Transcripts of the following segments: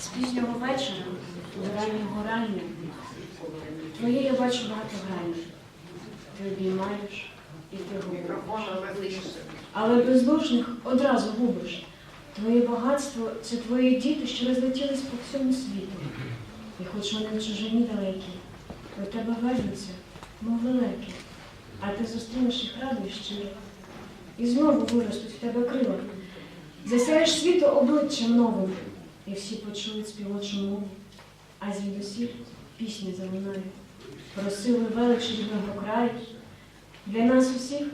З пізнього вечора до раннього рання твоє я бачу багато грань. Ти обіймаєш і ти говориш. Але бездушних одразу губиш. Твоє багатство це твої діти, що розлетілись по всьому світу. І хоч вони в чужині далекі, до тебе вернуться, мов великі, а ти зустрінеш їх радо і щиро. І знову виростуть в тебе крила. Засяєш світу обличчям новим, і всі почують співочу мову, а звідусіль пісні залунає. Про силу і велич рідного краю. Для нас усіх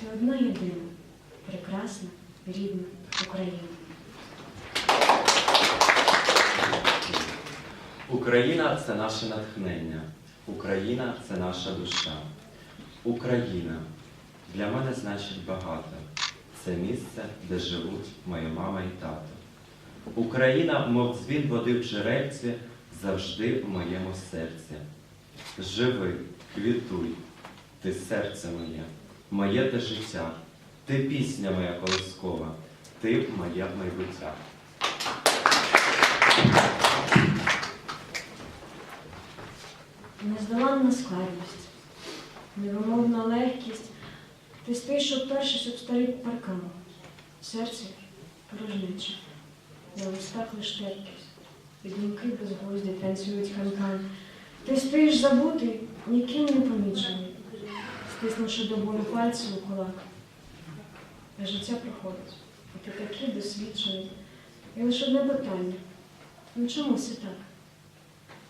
ти одна єдина, прекрасна, рідна Україна. Україна це наше натхнення. Україна це наша душа. Україна для мене значить багато. Це місце, де живуть моя мама і тато. Україна, мов дзвін води в джерельці, завжди в моєму серці. Живи, квітуй, ти серце моє, моє те життя, ти пісня моя колискова, ти моє майбуття. Нездоланна складність, невимовна легкість. Ти стоїш, опершись об старий паркан. В серці порожнеча, на листах лиш терпкість. І думки безглузді танцюють канкан. Ти стоїш забутий, ніким не помічений, стиснувши до болю пальці у кулак. А життя проходить, і ти такий досвідчений. І лише одне питання. Ну чому все так?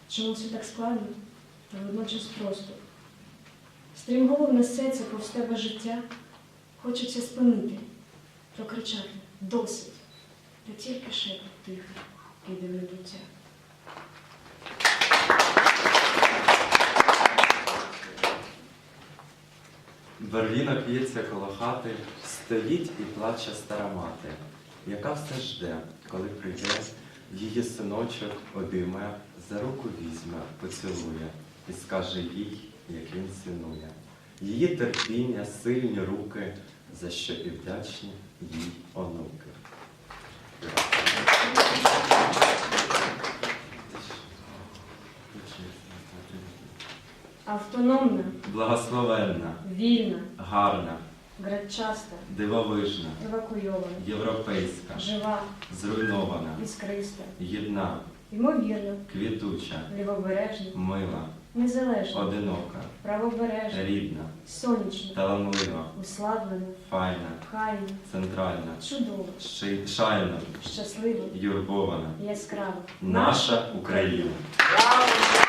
Чому все так складно? та водночас просто. Стрімголов несеться повз тебе життя, хочеться спинити, прокричати досить, та тільки шепот тихо піде в небуття. Берліна п'ється коло хати, стоїть і плаче стара мати, яка все жде, коли прийде, її синочок обійме, за руку візьме, поцілує і скаже їй, як він цінує. Її терпіння, сильні руки, за що і вдячні їй онуки. Автономна, Благословенна, вільна, гарна, градчаста, дивовижна, евакуйована, європейська, жива, зруйнована, іскриста, єдна, ймовірна, квітуча, лівобережна, мила, незалежна, одинока, правобережна, рідна, сонячна, таланлива, уславлена, файна, хайна, центральна, чудова, ши- шайна, щаслива, юрбована. яскрава. Наша Україна. Браво!